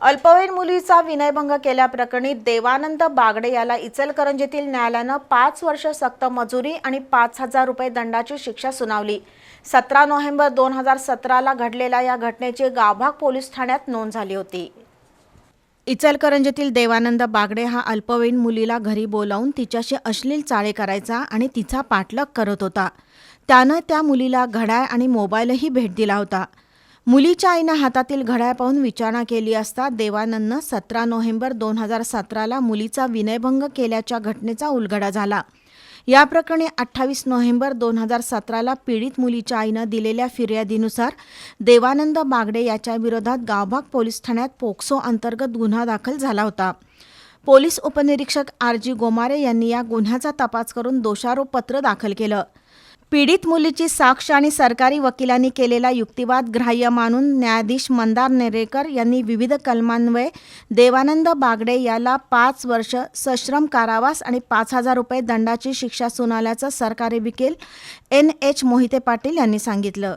अल्पवयीन मुलीचा विनयभंग केल्याप्रकरणी देवानंद बागडे याला इचलकरंजीतील न्यायालयानं पाच वर्ष सक्त मजुरी आणि पाच हजार रुपये दंडाची शिक्षा सुनावली. सतरा नोव्हेंबर दोन हजार सतराला घडलेल्या या घटनेची गावभाग पोलीस ठाण्यात नोंद झाली होती. इचलकरंजीतील देवानंद बागडे हा अल्पवयीन मुलीला घरी बोलावून तिच्याशी अश्लील चाळे करायचा आणि तिचा पाठलाग करत होता. त्यानं त्या मुलीला घड्याळ आणि मोबाईलही भेट दिला होता. मुलीच्या आईनं हातातील घड्याळ पाहून विचारणा केली असता देवानंदनं सतरा नोव्हेंबर दोन हजार सतराला मुलीचा विनयभंग केल्याच्या घटनेचा उलगडा झाला. या प्रकरणी अठ्ठावीस नोव्हेंबर दोन हजार सतराला पीडित मुलीच्या आईनं दिलेल्या फिर्यादीनुसार देवानंद बागडे याच्या विरोधात गावभाग पोलीस ठाण्यात पोक्सो अंतर्गत गुन्हा दाखल झाला होता. पोलीस उपनिरीक्षक आर जी गोमारे यांनी या गुन्ह्याचा तपास करून दोषारोपपत्र दाखल केलं. पीडित मुलीची साक्ष आणि सरकारी वकिलांनी केलेला युक्तिवाद ग्राह्य मानून न्यायाधीश मंदार नेरेकर यांनी विविध कलमान्वये देवानंद बागडे याला पाच वर्ष सश्रम कारावास आणि पाच हजार रुपये दंडाची शिक्षा सुनावल्याचं सरकारी वकील एन एच मोहिते पाटील यांनी सांगितलं.